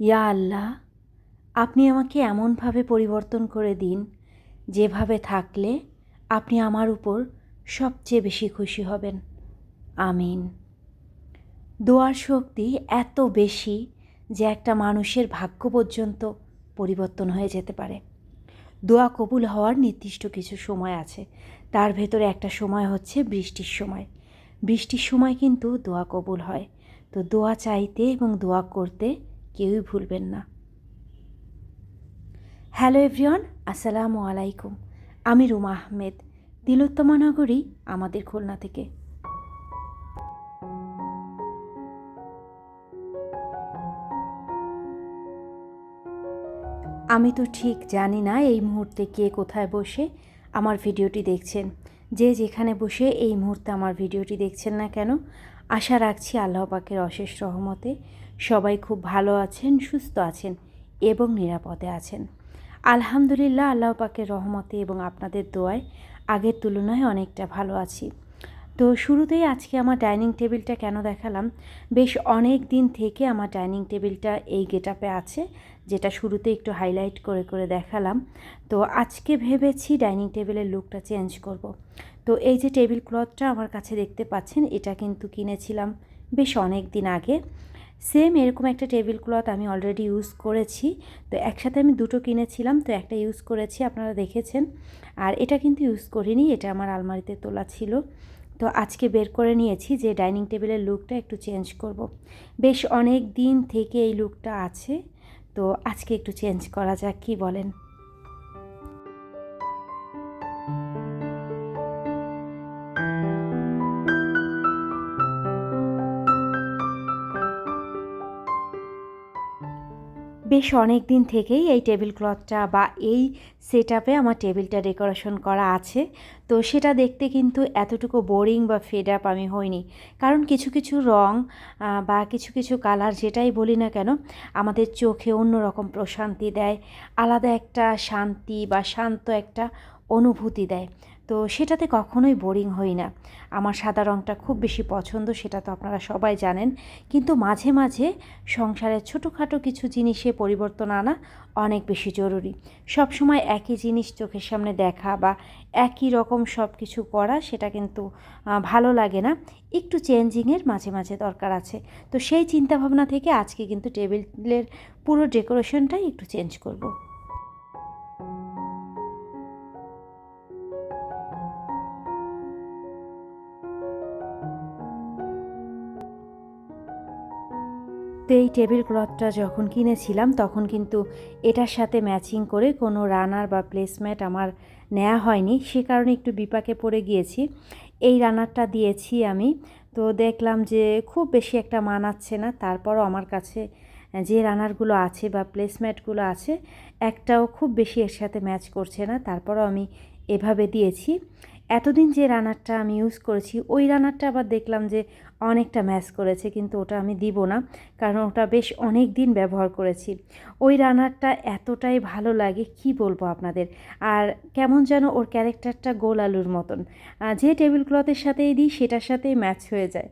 ইয়া আল্লাহ, আপনি আমাকে এমনভাবে পরিবর্তন করে দিন, যেভাবে থাকলে আপনি আমার উপর সবচেয়ে বেশি খুশি হবেন। আমিন। দোয়ার শক্তি এত বেশি যে একটা মানুষের ভাগ্য পর্যন্ত পরিবর্তন হয়ে যেতে পারে। দোয়া কবুল হওয়ার নির্দিষ্ট কিছু সময় আছে। তার ভেতরে একটা সময় হচ্ছে বৃষ্টির সময়। বৃষ্টির সময় কিন্তু দোয়া কবুল হয়। তো দোয়া চাইতে এবং দোয়া করতে কেউই ভুলবেন না। হ্যালো এভরিওয়ান, আসসালামু আলাইকুম। আমি রুমা আহমেদ, তিলোত্তমা নগরী, আমাদের খুলনা থেকে। আমি তো ঠিক জানি না এই মুহূর্তে কে কোথায় বসে আমার ভিডিওটি দেখছেন। যে যেখানে বসে এই মুহূর্তে আমার ভিডিওটি দেখছেন না কেন, আশা রাখছি আল্লাহ পাকের অশেষ রহমতে সবাই খুব ভালো আছেন, সুস্থ আছেন এবং নিরাপদে আছেন। আলহামদুলিল্লাহ আল্লাহ পাকের রহমতে এবং আপনাদের দোয়ায় আগের তুলনায় অনেকটা ভালো আছি। তো শুরুতেই আজকে আমার ডাইনিং টেবিলটা কেন দেখালাম? বেশ অনেক দিন থেকে আমার ডাইনিং টেবিলটা এই গেটআপে আছে, যেটা শুরুতে একটু হাইলাইট করে করে দেখালাম। তো আজকে ভেবেছি ডাইনিং টেবিলের লুকটা চেঞ্জ করব। তো এই যে টেবিল ক্লথটা আমার কাছে দেখতে পাচ্ছেন, এটা কিন্তু কিনেছিলাম বেশ অনেক দিন আগে। সেম এরকম একটা টেবিল ক্লথ আমি অলরেডি ইউজ করেছি। তো একসাথে আমি দুটো কিনেছিলাম, তো একটা ইউজ করেছি, আপনারা দেখেছেন। আর এটা কিন্তু ইউজ করিনি, এটা আমার আলমারিতে তোলা ছিল। তো আজকে বের করে নিয়েছি যে ডাইনিং টেবিলের লুকটা একটু চেঞ্জ করব। বেশ অনেক দিন থেকে এই লুকটা আছে, তো আজকে একটু চেঞ্জ করা যাক, কি বলেন? বেশ অনেক দিন থেকেই এই টেবিল ক্লথটা বা এই সেট আপে আমার টেবিলটা ডেকোরেশন করা আছে। তো সেটা দেখতে কিন্তু এতটুকু বোরিং বা ফেড আপ আমি হইনি। কারণ কিছু কিছু রং বা কিছু কিছু কালার যেটাই বলি না কেন, আমাদের চোখে অন্যরকম প্রশান্তি দেয়, আলাদা একটা শান্তি বা শান্ত একটা অনুভূতি দেয়। তো সেটাতে কখনোই বোরিং হই না। আমার সাদা রঙটা খুব বেশি পছন্দ, সেটা তো আপনারা সবাই জানেন। কিন্তু মাঝে মাঝে সংসারের ছোটোখাটো কিছু জিনিসে পরিবর্তন আনা অনেক বেশি জরুরি। সব সময় একই জিনিস চোখের সামনে দেখা বা একই রকম সব কিছু করা, সেটা কিন্তু ভালো লাগে না। একটু চেঞ্জিংয়ের মাঝে মাঝে দরকার আছে। তো সেই চিন্তাভাবনা থেকে আজকে কিন্তু টেবিলের পুরো ডেকোরেশনটাই একটু চেঞ্জ করব। তো এই টেবিল ক্লথটা যখন কিনেছিলাম, তখন কিন্তু এটার সাথে ম্যাচিং করে কোনো রানার বা প্লেসম্যাট আমার নেওয়া হয়নি। সে কারণে একটু বিপাকে পড়ে গিয়েছি। এই রানারটা দিয়েছি আমি। তো দেখলাম যে খুব বেশি একটা মানাচ্ছে না। তারপরও আমার কাছে যে রানারগুলো আছে বা প্লেসম্যাটগুলো আছে, একটাও খুব বেশি এর সাথে ম্যাচ করছে না। তারপরও আমি এভাবে দিয়েছি। এতদিন যে রানারটা আমি ইউজ করেছি, ওই রানারটা আবার দেখলাম যে অনেকটা ম্যাচ করেছে, কিন্তু ওটা আমি দিব না, কারণ ওটা বেশ অনেক দিন ব্যবহার করেছি। ওই রানারটা এতটাই ভালো লাগে, কি বলব আপনাদের? আর কেমন যেন ওর ক্যারেক্টারটা গোল আলুর মতন। যে টেবিল ক্লথের সাথেই দিই, সেটার সাথেই ম্যাচ হয়ে যায়।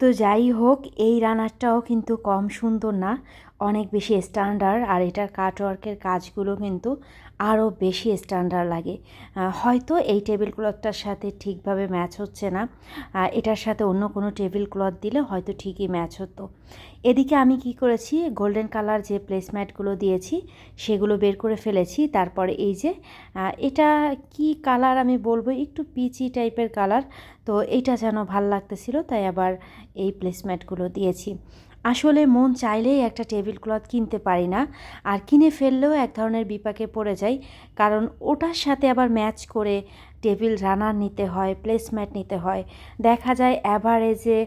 তো যাই হোক, এই রানারটাও কিন্তু কম সুন্দর না, অনেক বেশি স্ট্যান্ডার্ড আর এটার কাটওয়ার্কের কাজগুলো কিন্তু আরও বেশি স্ট্যান্ডার্ড লাগে। হয়তো এই টেবিল ক্লথটার সাথে ঠিকভাবে ম্যাচ হচ্ছে না এটার সাথে অন্য কোনো টেবিল ক্লথ দিলে হয়তো ঠিকই ম্যাচ হতো। এদিকে আমি কি করেছি গোল্ডেন কালার যে প্লেসম্যাটগুলো দিয়েছি, সেগুলো বের করে ফেলেছি, তারপরে এই যে এটা কি কালার আমি বলব, একটু পিচি টাইপের কালার তো এইটা যেন ভালো লাগতেছিল, তাই আবার এই প্লেসম্যাটগুলো দিয়েছি। আসলে মন চাইলেই একটা টেবিল ক্লথ কিনতে পারি না, আর কিনে ফেললেও এক ধরনের বিপাকে পড়ে যাই, কারণ ওটার সাথে আবার ম্যাচ করে টেবিল রানার নিতে হয় প্লেসম্যাট নিতে হয়। দেখা যায় অ্যাভারেজে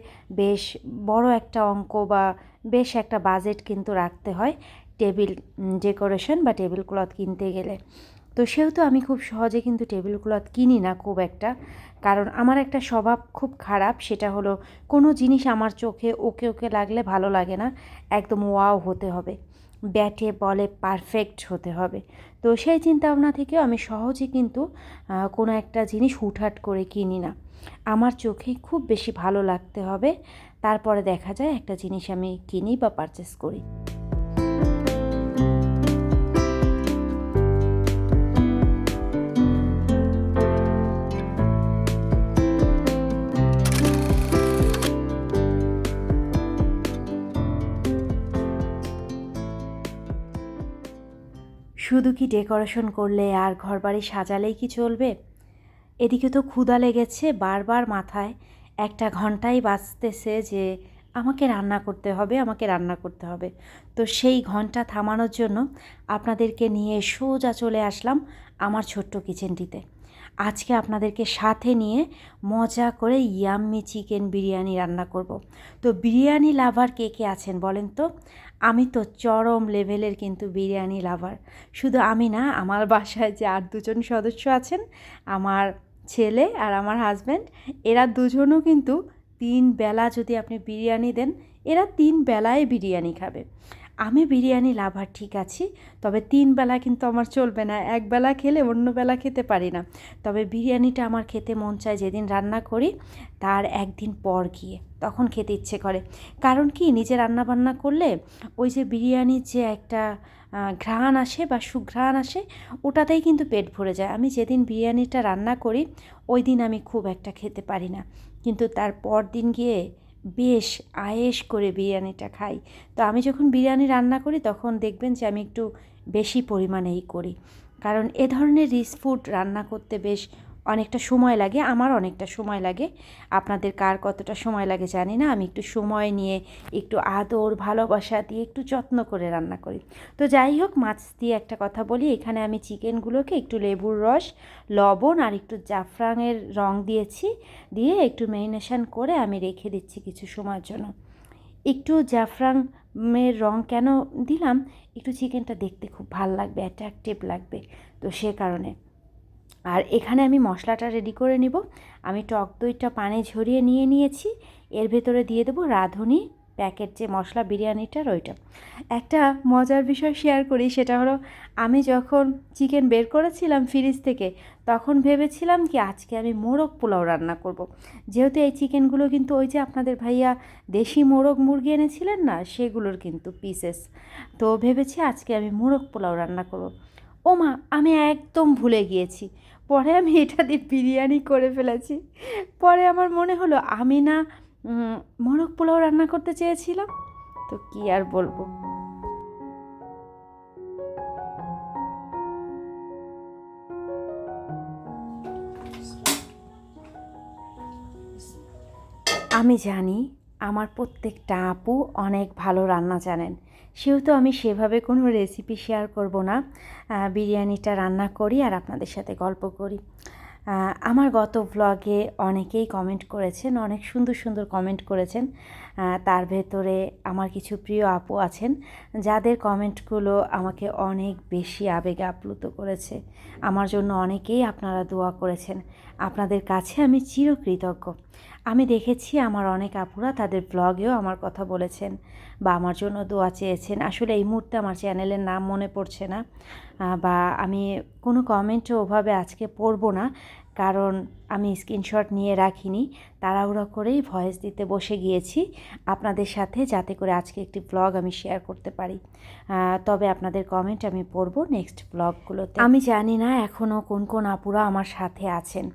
বেশ বড় একটা অঙ্ক বা বেশ একটা বাজেট কিন্তু রাখতে হয় টেবিল ডেকোরেশন বা টেবিল ক্লথ কিনতে গেলে। তো সেহেতু আমি খুব সহজে কিন্তু টেবিল ক্লথ কিনি না খুব একটা। কারণ আমার একটা স্বভাব খুব খারাপ, সেটা হলো কোনো জিনিস আমার চোখে ওকে ওকে লাগলে ভালো লাগে না, একদম ওয়াও হতে হবে। ব্যাটে বলে পারফেক্ট হতে হবে। তো সেই চিন্তাভাবনা থেকেও আমি সহজে কিন্তু কোনো একটা জিনিস হুটহাট করে কিনি না। আমার চোখে খুব বেশি ভালো লাগতে হবে। তারপরে দেখা যায় একটা জিনিস আমি কিনি বা পারচেস করি। শুধু কি ডেকোরেশন করলে আর ঘরবাড়ি সাজালেই কি চলবে? এদিকে তো ক্ষুধা লেগেছে বারবার মাথায়। একটা ঘন্টাই বাজতেছে যে আমাকে রান্না করতে হবে, আমাকে রান্না করতে হবে। তো সেই ঘণ্টা থামানোর জন্য আপনাদেরকে নিয়ে সোজা চলে আসলাম আমার ছোট্ট কিচেনটিতে। আজকে আপনাদেরকে সাথে নিয়ে মজা করে ইয়াম্মি চিকেন বিরিয়ানি রান্না করব। তো বিরিয়ানি লাভার কে কে আছেন বলেন তো? আমি তো চরম লেভেলের কিন্তু বিরিয়ানি লাভার। শুধু আমি না, আমার বাসায় যে আর দুজন সদস্য আছেন, আমার ছেলে আর আমার হাজব্যান্ড এরা দুজনও কিন্তু তিন বেলা যদি আপনি বিরিয়ানি দেন, এরা তিন বেলায় বিরিয়ানি খাবে। আমি বিরিয়ানি লাভার, ঠিক আছি। তবে তিন বেলা কিন্তু আমার চলবে না। এক বেলা খেলে অন্য বেলা খেতে পারি না। তবে বিরিয়ানিটা আমার খেতে মন চায় যেদিন রান্না করি, তার একদিন পর গিয়ে। তখন খেতে ইচ্ছে করে। কারণ কি? নিজে রান্না বান্না করলে ওই যে বিরিয়ানির যে একটা ঘ্রাণ আসে বা সুঘ্রাণ আসে, ওটাতেই কিন্তু পেট ভরে যায়। আমি যেদিন বিরিয়ানিটা রান্না করি, ওই দিন আমি খুব একটা খেতে পারি না। কিন্তু তার পর দিন গিয়ে বেশ আয়েস করে বিরিয়ানিটা খাই। তো আমি যখন বিরিয়ানি রান্না করি, তখন দেখবেন যে আমি একটু বেশি পরিমাণেই করি। কারণ এ ধরনের রিচ ফুড রান্না করতে বেশ অনেকটা সময় লাগে, আমার অনেকটা সময় লাগে। আপনাদের কার কতটা সময় লাগে জানি না, আমি একটু সময় নিয়ে, একটু আদর, ভালোবাসা দিয়ে একটু যত্ন করে রান্না করি। তো যাই হোক, মাছ দিয়ে একটা কথা বলি, এখানে আমি চিকেনগুলোকে একটু লেবুর রস, লবণ আর একটু জাফরানের রং দিয়েছি, দিয়ে একটু ম্যারিনেশন করে আমি রেখে দিচ্ছি কিছু সময়ের জন্য। একটু জাফরাং জাফরানের রং কেন দিলাম? একটু চিকেনটা দেখতে খুব ভালো লাগবে অ্যাট্রাকটিভ লাগবে। তো সে কারণে। আর এখানে আমি মশলাটা রেডি করে নিব। আমি টক দইটা পানে ঝরিয়ে নিয়ে নিয়েছি। এর ভেতরে দিয়ে দেবো রাঁধুনি প্যাকেট যে মশলা বিরিয়ানিটার ওইটা। একটা মজার বিষয় শেয়ার করি, সেটা হলো আমি যখন চিকেন বের করেছিলাম ফ্রিজ থেকে, তখন ভেবেছিলাম কি আজকে আমি মোরগ পোলাও রান্না করব। যেহেতু এই চিকেনগুলো কিন্তু ওই যে আপনাদের ভাইয়া দেশি মোরগ মুরগি এনেছিলেন না, সেগুলোর কিন্তু পিসেস তো ভেবেছি আজকে আমি মোরগ পোলাও রান্না করব। ও মা আমি একদম ভুলে গিয়েছি। পরে আমি এটা দিয়ে বিরিয়ানি করে ফেলেছি। পরে আমার মনে হলো, আমি না মোরগ পোলাও রান্না করতে চেয়েছিলাম, তো কি আর বলব? আমি জানি আমার প্রত্যেকটা আপু অনেক ভালো রান্না জানেন। সেহেতু আমি সেভাবে কোনো রেসিপি শেয়ার করব না। বিরিয়ানিটা রান্না করি আর আপনাদের সাথে গল্প করি। আমার গত ব্লগে অনেকেই কমেন্ট করেছেন, অনেক সুন্দর সুন্দর কমেন্ট করেছেন। তার ভেতরে আমার কিছু প্রিয় আপু আছেন, যাদের কমেন্টগুলো আমাকে অনেক বেশি আবেগে আপ্লুত করেছে। আমার জন্য অনেকেই আপনারা দোয়া করেছেন। আপনাদের কাছে আমি চিরকৃতজ্ঞ। আমি দেখেছি আমার অনেক আপুরা তাদের ব্লগেও আমার কথা বলেছেন বা আমার জন্য দোয়া চেয়েছেন। আসলে এই মুহূর্তে আমার চ্যানেলের নাম মনে পড়ছে না। বা আমি কোনো কমেন্টও ওভাবে আজকে পড়ব না। কারণ আমি স্ক্রিনশট নিয়ে রাখিনি, তাড়াহুড়ো করেই ভয়েস দিতে বসে গিয়েছি আপনাদের সাথে যাতে করে আজকে একটি ব্লগ আমি শেয়ার করতে পারি। তবে আপনাদের কমেন্ট আমি পড়ব নেক্সট ব্লগগুলোতে আমি জানি না এখনও কোন কোন আপুরা আমার সাথে আছেন।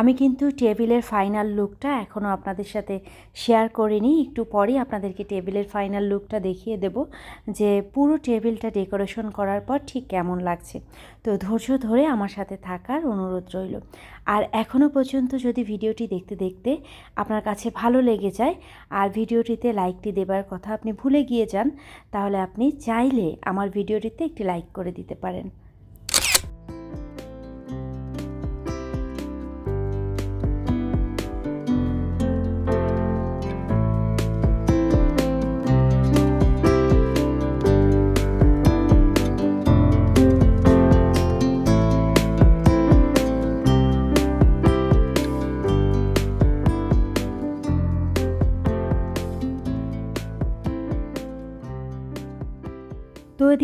আমি কিন্তু টেবিলের ফাইনাল লুকটা এখনও আপনাদের সাথে শেয়ার করিনি, একটু পরেই আপনাদেরকে টেবিলের ফাইনাল লুকটা দেখিয়ে দেব যে পুরো টেবিলটা ডেকোরেশন করার পর ঠিক কেমন লাগছে। তো ধৈর্য ধরে আমার সাথে থাকার অনুরোধ রইল। আর এখনও পর্যন্ত যদি ভিডিওটি দেখতে দেখতে আপনার কাছে ভালো লেগে যায় আর ভিডিওটিতে লাইকটি দেবার কথা আপনি ভুলে গিয়ে যান, তাহলে আপনি চাইলে আমার ভিডিওটিতে একটি লাইক করে দিতে পারেন।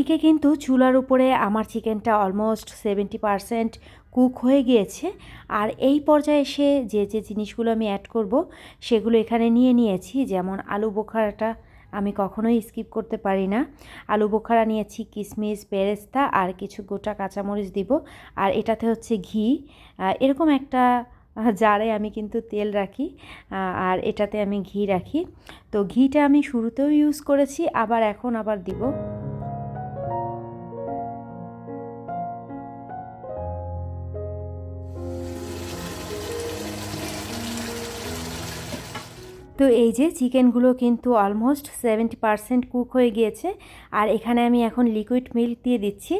এদিকে কিন্তু চুলার উপরে আমার চিকেনটা অলমোস্ট সেভেন্টি পারসেন্ট কুক হয়ে গিয়েছে। আর এই পর্যায়ে এসে যে যে জিনিসগুলো আমি অ্যাড করব, সেগুলো এখানে নিয়ে নিয়েছি। যেমন আলু বোখারাটা আমি কখনোই স্কিপ করতে পারি না। আলু বোখারা নিয়েছি কিশমিশ পেরেস্তা আর কিছু গোটা কাঁচামরিচ দিব। আর এটাতে হচ্ছে ঘি। এরকম একটা জারে আমি কিন্তু তেল রাখি। আর এটাতে আমি ঘি রাখি। তো ঘিটা আমি শুরুতেও ইউজ করেছি, আবার এখন আবার দিব। তো এই যে চিকেনগুলো কিন্তু অলমোস্ট সেভেন্টি পারসেন্ট কুক হয়ে গিয়েছে, আর এখানে আমি এখন লিকুইড মিল্ক দিয়ে দিচ্ছি।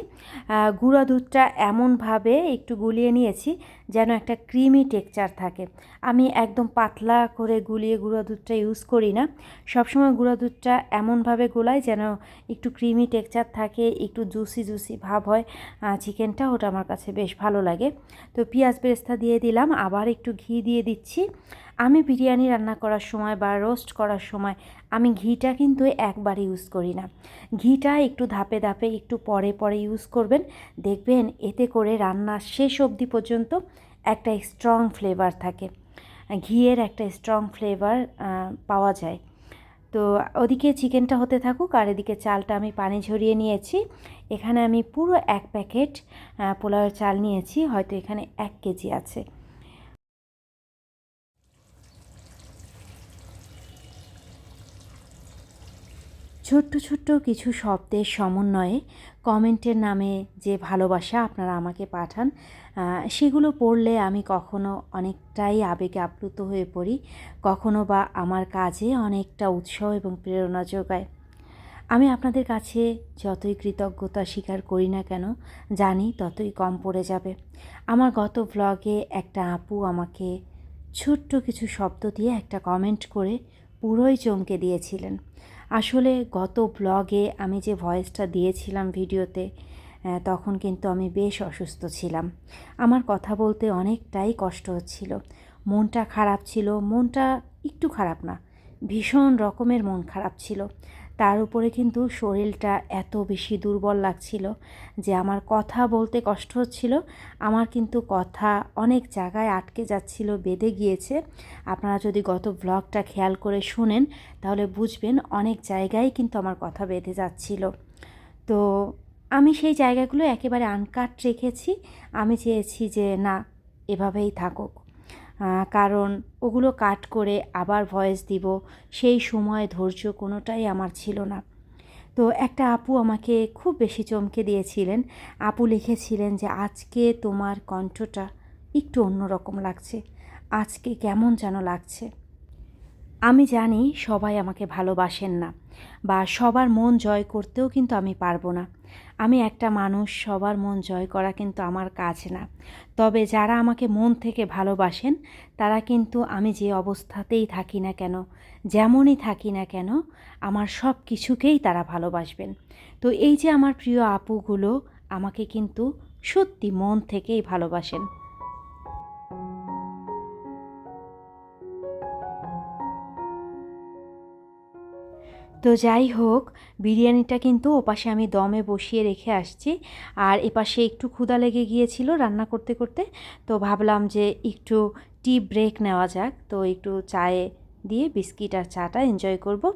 গুঁড়া দুধটা এমনভাবে একটু গুলিয়ে নিয়েছি যেন একটা ক্রিমি টেক্সচার থাকে। আমি একদম পাতলা করে গুলিয়ে গুঁড়া দুধটা ইউজ করি না। সবসময় গুঁড়া দুধটা এমনভাবে গোলাই যেন একটু ক্রিমি টেক্সচার থাকে, একটু জুসি জুসি ভাব হয়। চিকেনটা ওটা আমার কাছে বেশ ভালো লাগে। তো পেঁয়াজ বেরেস্তা দিয়ে দিলাম, আবার একটু ঘি দিয়ে দিচ্ছি। আমি বিরিয়ানি রান্না করার সময় বা রোস্ট করার সময় আমি ঘিটা কিন্তু একবার ইউজ করি না। ঘিটা একটু ধাপে ধাপে একটু পরে পরে ইউজ করবেন। দেখবেন এতে করে রান্নার শেষ অবধি পর্যন্ত একটা স্ট্রং ফ্লেভার থাকে। ঘিয়ের একটা স্ট্রং ফ্লেভার পাওয়া যায়। তো ওদিকে চিকেনটা হতে থাকুক আর এদিকে চালটা আমি পানি ঝরিয়ে নিয়েছি। এখানে আমি পুরো এক প্যাকেট পোলাওয়ের চাল নিয়েছি। হয়তো এখানে এক কেজি আছে। ছোট্ট ছোট্ট কিছু শব্দের সমন্বয়ে কমেন্টের নামে যে ভালোবাসা আপনারা আমাকে পাঠান সেগুলো পড়লে আমি কখনো অনেকটাই আবেগে আপ্লুত হয়ে পড়ি, কখনো বা আমার কাজে অনেকটা উৎসাহ এবং প্রেরণা যোগায়। আমি আপনাদের কাছে যতই কৃতজ্ঞতা স্বীকার করি না কেন, জানি ততই কম পড়ে যাবে। আমার গত ব্লগে একটা আপু আমাকে ছোট্ট কিছু শব্দ দিয়ে একটা কমেন্ট করে পুরোই চমকে দিয়েছিলেন। আসলে গত ব্লগে আমি যে ভয়েসটা দিয়েছিলাম ভিডিওতে তখন কিন্তু আমি বেশ অসুস্থ ছিলাম। আমার কথা বলতে অনেকটাই কষ্ট হচ্ছিল। মনটা খারাপ ছিল, মনটা একটু খারাপ না, ভীষণ রকমের মন খারাপ ছিল। তার উপরে কিন্তু শরীরটা এত বেশি দুর্বল লাগছিল যে আমার কথা বলতে কষ্ট হচ্ছিল। আমার কিন্তু কথা অনেক জায়গায় আটকে যাচ্ছিল, বেঁধে গিয়েছে। আপনারা যদি গত ব্লগটা খেয়াল করে শুনেন, তাহলে বুঝবেন অনেক জায়গায় কিন্তু আমার কথা বেঁধে যাচ্ছিল। তো আমি সেই জায়গাগুলো একেবারে আনকাট রেখেছি। আমি চেয়েছি যে না, এভাবেই থাকুক। কারণ ওগুলো কাট করে আবার ভয়েস দিব, সেই সময় ধৈর্য কোনোটাই আমার ছিল না। তো একটা আপু আমাকে খুব বেশি চমকে দিয়েছিলেন। আপু লিখেছিলেন যে, আজকে তোমার কণ্ঠটা একটু অন্যরকম লাগছে। আজকে কেমন যেন লাগছে? আমি জানি সবাই আমাকে ভালোবাসেন না বা সবার মন জয় করতেও কিন্তু আমি পারব না। আমি একটা মানুষ, সবার মন জয় করা কিন্তু আমার কাজ না। তবে যারা আমাকে মন থেকে ভালোবাসেন, তারা কিন্তু আমি যে অবস্থাতেই থাকি না কেন, যেমনই থাকি না কেন, আমার সব কিছুকেই তারা ভালোবাসবেন। তো এই যে আমার প্রিয় আপুগুলো, আমাকে কিন্তু সত্যি মন থেকেই ভালোবাসেন। তো যাই হোক, বিরিয়ানিটা কিন্তু ওপাশে আমি দমে বসিয়ে রেখে আসছি। আর এপাশে একটু ক্ষুদা লেগে গিয়েছিল রান্না করতে করতে, তো ভাবলাম যে একটু টি ব্রেক নেওয়া যাক। তো একটু চায়ে দিয়ে বিস্কিট আর চাটা এনজয় করব।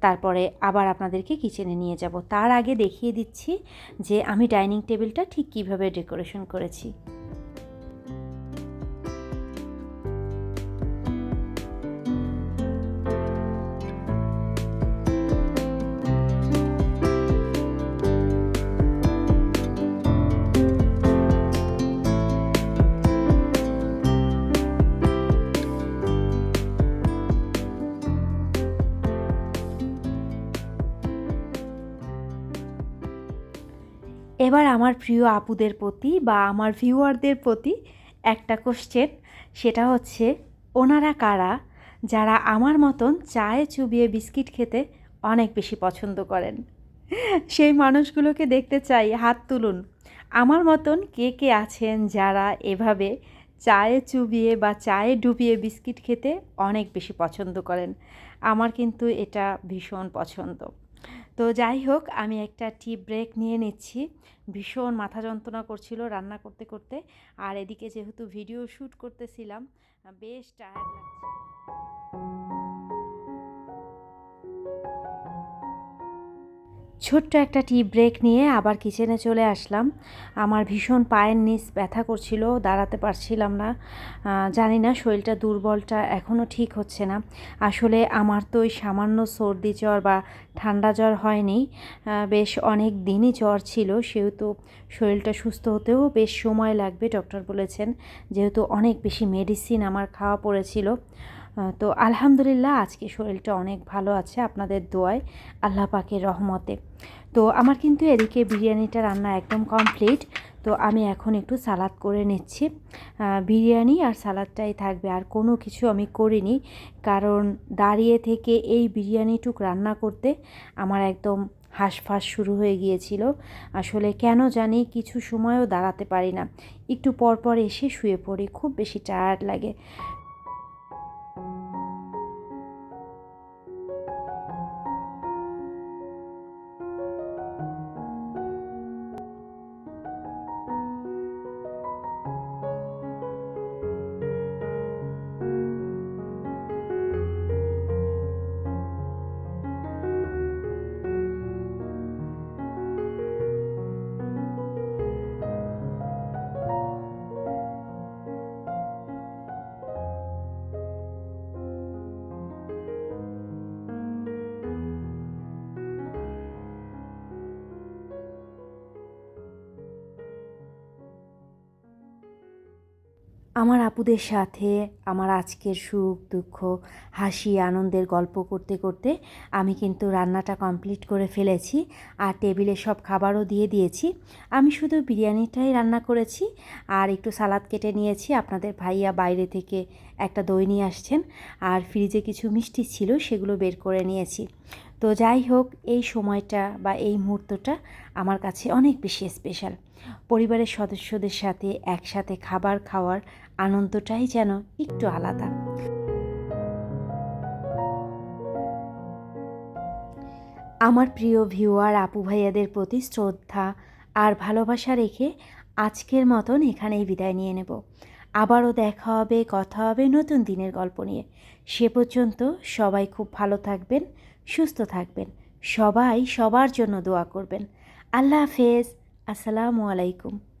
তারপরে আবার আপনাদেরকে কিচেনে নিয়ে যাব। তার আগে দেখিয়ে দিচ্ছি যে আমি ডাইনিং টেবিলটা ঠিক কীভাবে ডেকোরেশন করেছি। এবার আমার প্রিয় আপুদের প্রতি বা আমার ভিউয়ারদের প্রতি একটা কোশ্চেন সেটা হচ্ছে, ওনারা কারা যারা আমার মতন চায়ে চুবিয়ে বিস্কিট খেতে অনেক বেশি পছন্দ করেন? সেই মানুষগুলোকে দেখতে চাই, হাত তুলুন। আমার মতন কে কে আছেন যারা এভাবে চায়ে চুবিয়ে বা চায়ে ডুবিয়ে বিস্কিট খেতে অনেক বেশি পছন্দ করেন? আমার কিন্তু এটা ভীষণ পছন্দ। তো যাই হোক, আমি একটা টি ব্রেক নিয়ে নিচ্ছি। ভীষণ মাথা যন্ত্রণা করছিল রান্না করতে করতে। আর এদিকে যেহেতু ভিডিও শ্যুট করতেছিলাম বেশ টায়ার্ড লাগছে। ছোট্ট একটা টি ব্রেক নিয়ে আবার কিচেনে চলে আসলাম। আমার ভীষণ পায়ের নিচ ব্যথা করছিল, দাঁড়াতে পারছিলাম না। জানি না শরীরটা দুর্বলটা এখনও ঠিক হচ্ছে না। আসলে আমার তো ওই সামান্য সর্দি জ্বর বা ঠান্ডা জ্বর হয়নি। বেশ অনেক দিনই জ্বর ছিল, সেহেতু শরীরটা সুস্থ হতেও বেশ সময় লাগবে ডক্টর বলেছেন। যেহেতু অনেক বেশি মেডিসিন আমার খাওয়া পড়েছিল। তো আলহামদুলিল্লাহ আজকে শরীরটা অনেক ভালো আছে আপনাদের দোয়ায়, আল্লাহ পাকের রহমতে। তো আমার কিন্তু এদিকে বিরিয়ানিটা রান্না একদম কমপ্লিট তো আমি এখন একটু সালাদ করে নিচ্ছি। বিরিয়ানি আর সালাদটাই থাকবে, আর কোনো কিছু আমি করিনি, কারণ দাঁড়িয়ে থেকে এই বিরিয়ানিটুক রান্না করতে আমার একদম হাঁসফাঁস শুরু হয়ে গিয়েছিল। আসলে কেন জানি কিছু সময়ও দাঁড়াতে পারি না, একটু পর পর এসে শুয়ে পড়ি, খুব বেশি টায়ার্ড লাগে। আমার আপুদের সাথে আমার আজকের সুখ, দুঃখ, হাসি, আনন্দের গল্প করতে করতে আমি কিন্তু রান্নাটা কমপ্লিট করে ফেলেছি আর টেবিলে সব খাবারও দিয়ে দিয়েছি। আমি শুধু বিরিয়ানিটাই রান্না করেছি আর একটু সালাদ কেটে নিয়েছি। আপনাদের ভাইয়া বাইরে থেকে একটা দই নিয়ে আসছেন আর ফ্রিজে কিছু মিষ্টি ছিল সেগুলো বের করে নিয়েছি। তো যাই হোক, এই সময়টা বা এই মুহূর্তটা আমার কাছে অনেক বেশি স্পেশাল পরিবারের সদস্যদের সাথে একসাথে খাবার খাওয়ার আনন্দটাই যেন একটু আলাদা। আমার প্রিয় ভিউয়ার, আপু ভাইয়াদের প্রতি শ্রদ্ধা আর ভালোবাসা রেখে আজকের মতন এখানেই বিদায় নিয়ে নেব। আবারও দেখা হবে, কথা হবে নতুন দিনের গল্প নিয়ে। সে পর্যন্ত সবাই খুব ভালো থাকবেন সুস্থ থাকবেন। সবাই সবার জন্য দোয়া করবেন। আল্লাহ হাফেজ। আসসালামু আলাইকুম।